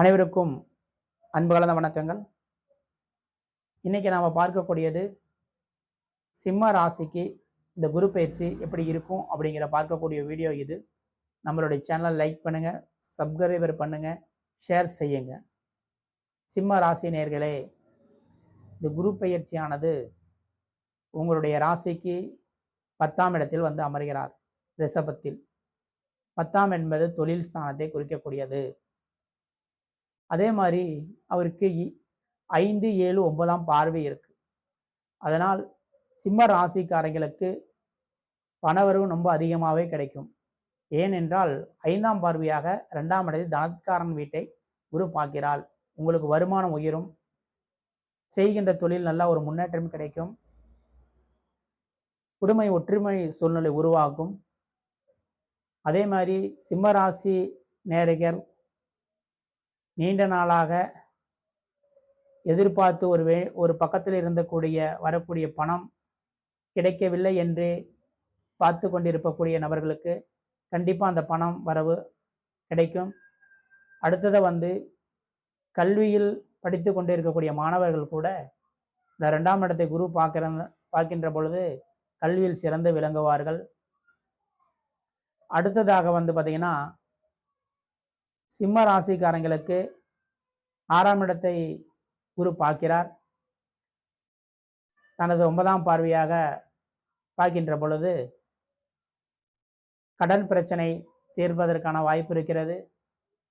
அனைவருக்கும் அன்பு கலந்த வணக்கங்கள். இன்னைக்கு நாம் பார்க்கக்கூடியது சிம்ம ராசிக்கு இந்த குரு பயிற்சி எப்படி இருக்கும் அப்படிங்கிற பார்க்கக்கூடிய வீடியோ இது. நம்மளுடைய சேனலை லைக் பண்ணுங்கள் சப்ஸ்கிரைபர் பண்ணுங்கள் ஷேர் செய்யுங்க. சிம்ம ராசி நேர்களே இந்த குரு பயிற்சியானது உங்களுடைய ராசிக்கு பத்தாம் இடத்தில் வந்து அமர்கிறார் ரிஷபத்தில். பத்தாம் என்பது தொழில் ஸ்தானத்தை குறிக்கக்கூடியது. அதே மாதிரி அவருக்கு ஐந்து ஏழு ஒன்பதாம் பார்வை இருக்கு. அதனால் சிம்ம ராசிக்காரங்களுக்கு பணவரவு ரொம்ப அதிகமாகவே கிடைக்கும். ஏனென்றால் ஐந்தாம் பார்வையாக ரெண்டாம் இடத்தில் தனத்காரன் வீட்டை குரு பார்க்கிறாள் உங்களுக்கு வருமானம் உயரும். செய்கின்ற தொழில் நல்ல ஒரு முன்னேற்றம் கிடைக்கும். குடும்ப ஒற்றுமை சூழ்நிலை உருவாகும். அதே மாதிரி சிம்மராசி நேரகர் நீண்ட நாளாக எதிர்பார்த்து ஒரு வே ஒரு பக்கத்தில் இருந்தக்கூடிய வரக்கூடிய பணம் கிடைக்கவில்லை என்று பார்த்து கொண்டிருக்கக்கூடிய நபர்களுக்கு கண்டிப்பாக அந்த பணம் வரவு கிடைக்கும். அடுத்ததை வந்து கல்வியில் படித்து கொண்டு இருக்கக்கூடிய மாணவர்கள் கூட இந்த ரெண்டாம் இடத்தை குரு பார்க்கிற பார்க்கின்ற பொழுது கல்வியில் சிறந்து விளங்குவார்கள். அடுத்ததாக வந்து பார்த்திங்கன்னா சிம்ம ராசிக்காரங்களுக்கு ஆறாம் இடத்தை குரு பார்க்கிறார். தனது ஒன்பதாம் பார்வையாக பார்க்கின்ற பொழுது கடன் பிரச்சனை தீர்ப்பதற்கான வாய்ப்பு இருக்கிறது.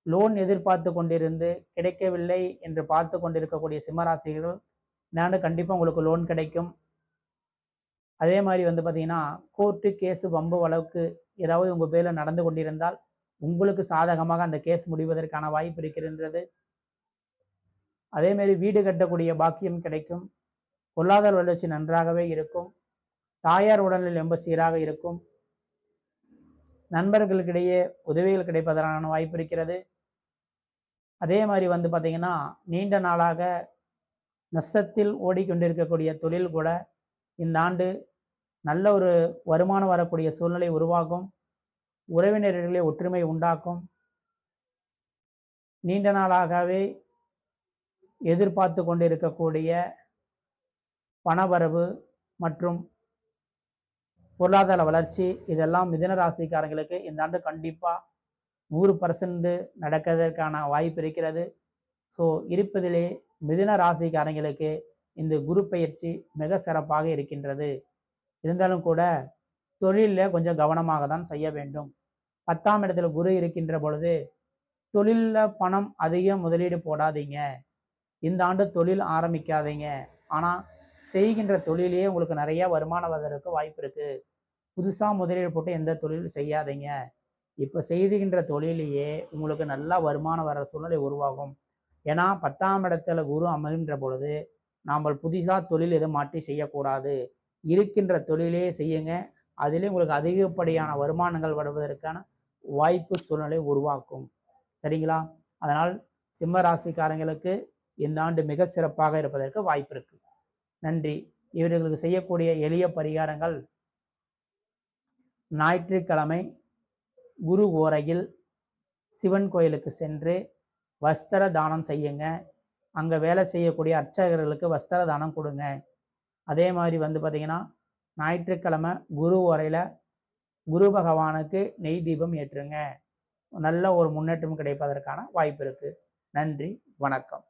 லோன் எதிர்பார்த்து கொண்டிருந்து கிடைக்கவில்லை என்று பார்த்து கொண்டிருக்கக்கூடிய சிம்மராசிகள் இந்த ஆண்டு கண்டிப்பாக உங்களுக்கு லோன் கிடைக்கும். அதே மாதிரி வந்து பார்த்திங்கன்னா கோர்ட்டு கேஸு வம்பு வழக்கு ஏதாவது உங்கள் பேரில் நடந்து கொண்டிருந்தால் உங்களுக்கு சாதகமாக அந்த கேஸ் முடிவதற்கான வாய்ப்பு இருக்கின்றது அதேமாரி வீடு கட்டக்கூடிய பாக்கியம் கிடைக்கும். பொருளாதார வளர்ச்சி நன்றாகவே இருக்கும். தாயார் உடலில் ரொம்ப சீராக இருக்கும். நண்பர்களுக்கிடையே உதவிகள் கிடைப்பதற்கான வாய்ப்பு இருக்கிறது. அதே மாதிரி வந்து பார்த்திங்கன்னா நீண்ட நாளாக நஷ்டத்தில் ஓடிக்கொண்டிருக்கக்கூடிய தொழில் கூட இந்த ஆண்டு நல்ல ஒரு வருமானம் வரக்கூடிய சூழ்நிலை உருவாகும். உறவினர்களே ஒற்றுமை உண்டாக்கும். நீண்ட நாளாகவே எதிர்பார்த்து கொண்டிருக்கக்கூடிய பணவரவு மற்றும் பொருளாதார வளர்ச்சி இதெல்லாம் மிதனராசிக்காரங்களுக்கு இந்த ஆண்டு கண்டிப்பாக நூறு பர்சன்ட் நடக்கிறதுக்கான வாய்ப்பு இருக்கிறது. ஸோ இருப்பதிலே மிதன ராசிக்காரங்களுக்கு இந்த குரு பயிற்சி மிக சிறப்பாக இருக்கின்றது. இருந்தாலும் கூட தொழிலில் கொஞ்சம் கவனமாக தான் செய்ய வேண்டும். பத்தாம் இடத்துல குரு இருக்கின்ற பொழுது தொழிலில் பணம் அதிகம் முதலீடு போடாதீங்க. இந்த ஆண்டு தொழில் ஆரம்பிக்காதீங்க. ஆனால் செய்கின்ற தொழிலே உங்களுக்கு நிறைய வருமானம் வருவதற்கு வாய்ப்பு இருக்குது புதுசாக முதலீடு போட்டு எந்த தொழில் செய்யாதீங்க. இப்போ செய்துகின்ற தொழிலையே உங்களுக்கு நல்லா வருமானம் வர சூழ்நிலை உருவாகும். ஏன்னா பத்தாம் இடத்துல குரு அமைகின்ற பொழுது நாம் புதுசாக தொழில் எதுவும் மாற்றி செய்யக்கூடாது. இருக்கின்ற தொழிலே செய்யுங்க. அதிலே உங்களுக்கு அதிகப்படியான வருமானங்கள் வருவதற்கான வாய்ப்பு சூழ்நிலை உருவாக்கும். சரிங்களா? அதனால் சிம்ம ராசிக்காரங்களுக்கு இந்த ஆண்டு மிக சிறப்பாக இருப்பதற்கு வாய்ப்பு இருக்கு. நன்றி. இவர்களுக்கு செய்யக்கூடிய எளிய பரிகாரங்கள் ஞாயிற்றுக்கிழமை குரு ஓரையில் சிவன் கோயிலுக்கு சென்று வஸ்திர தானம் செய்யுங்க. அங்கே வேலை செய்யக்கூடிய அர்ச்சகர்களுக்கு வஸ்திர தானம் கொடுங்க. அதே மாதிரி வந்து பார்த்திங்கன்னா ஞாயிற்றுக்கிழமை குரு ஓரையில் குரு பகவானுக்கு நெய் தீபம் ஏற்றுங்க. நல்ல ஒரு முன்னேற்றம் கிடைப்பதற்கான வாய்ப்பு இருக்குது நன்றி வணக்கம்.